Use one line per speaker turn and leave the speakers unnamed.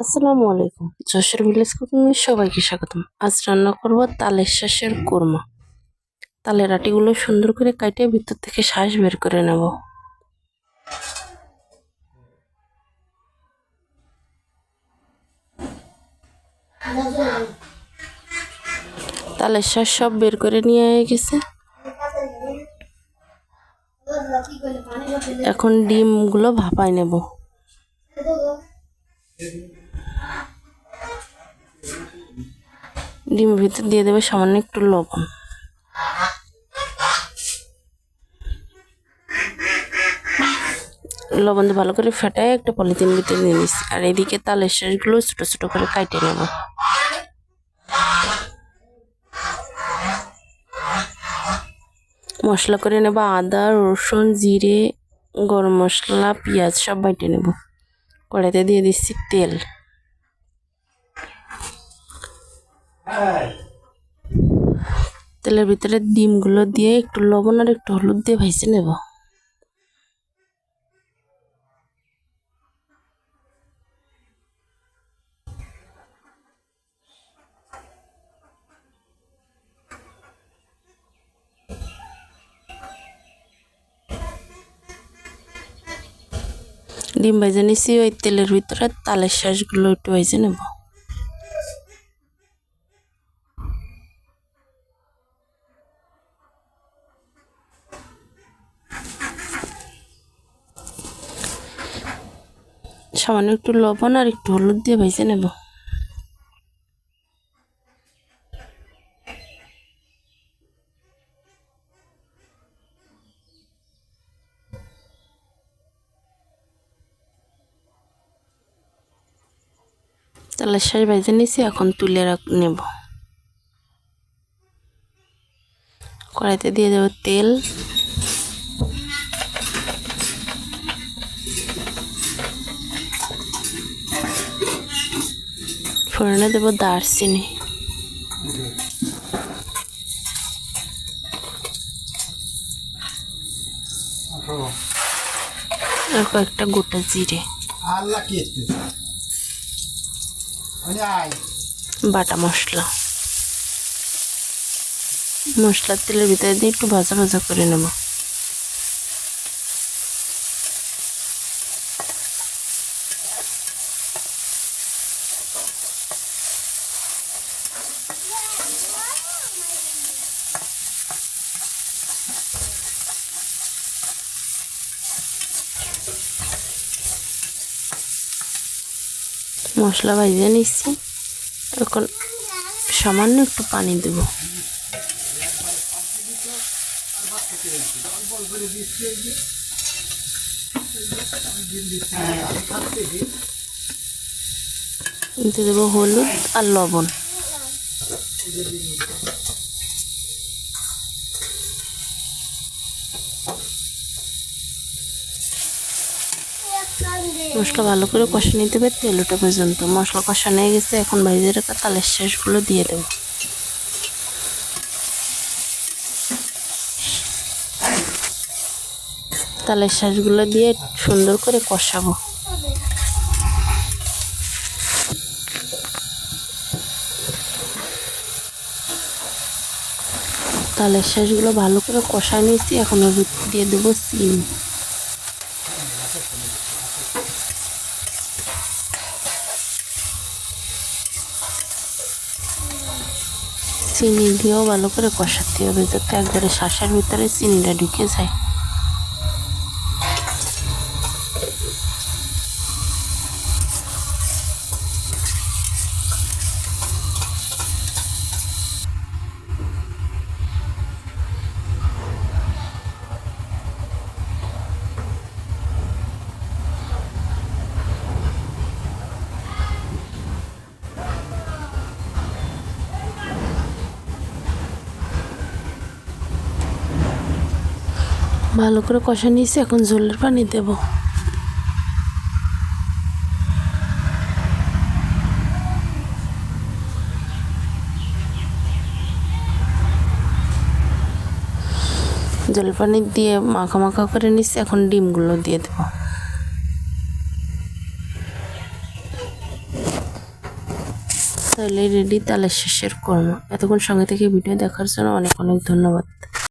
আসসালামু আলাইকুম। Jessore village cooking এর সবাইকে স্বাগতম। আজ রান্না করব তালের শ্বাসের কোরমা। তালের আটিগুলো সুন্দর করে কাটে ভিতর থেকে শ্বাস বের করে নেব। তালের শ্বাস সব বের করে নিয়ে গেছে। এখন ডিমগুলো ভাপায় নেব। ডিমের ভিতর দিয়ে দেবে সামান্য একটু লবণ। লবণ ভালো করে ফেটায় একটা পলিথিন ভিতরে নিয়ে নিচ্ছি আর এদিকে তালের শেষগুলো ছোট ছোট করে কাটে নেব। মশলা করে নেব আদা, রসুন, জিরে, গরম মশলা, পেঁয়াজ সব বাইটে নেব। কড়াইতে দিয়ে দিচ্ছি তেল। তেলের ভিতরে ডিমগুলো দিয়ে একটু লবণ আর একটু হলুদ দিয়ে ভেজে নেব। ডিম ভেজে নিছি, ওই তেলের ভিতরে তালের শ্বাসগুলো একটু ভেজে নেব। সামান্য একটু লবণ আর একটু হলুদ দিয়ে ভেজে নেব। তাহলে শেষ ভেজে নিছি এখন তুলে নেব। কড়াইতে দিয়ে দেবো তেল। ফোড়নে দেবো দারচিনি আর কয়েকটা গোটা জিরে।
মানে
বাটা মশলা। মশলার তেলের ভিতরে দিয়ে একটু ভাজা ভাজা করে নেব। মশলা ভাজিয়ে নিচ্ছি। এখন সামান্য একটু পানি দেব। দেবো হলুদ আর লবণ। মশলা ভালো করে কষে নিতে হবে তেলটা পর্যন্ত। মশলা কষা নিয়ে গেছে, এখন ভাইজে রাখা তালের শেষগুলো দিয়ে দেবো। তালের শ্বাসগুলো দিয়ে সুন্দর করে কষাবো। তালের শ্বাসগুলো ভালো করে কষায় নিয়েছি, এখন দিয়ে দেবো চিনি চিনি দিয়েও ভালো করে কষাতে হবে যাতে একবারে শাঁসের ভিতরে চিনিটা ঢুকে যায়। ভালো করে কষা নিয়েছি, এখন ঝোলের পানি দেব। জল পানি দিয়ে মাখা মাখা করে নিচ্ছি এখন ডিমগুলো দিয়ে দেবো। তাহলে রেডি তালের শেষের কর্ম। এতক্ষণ সঙ্গে থেকে ভিডিও দেখার জন্য অনেক অনেক ধন্যবাদ।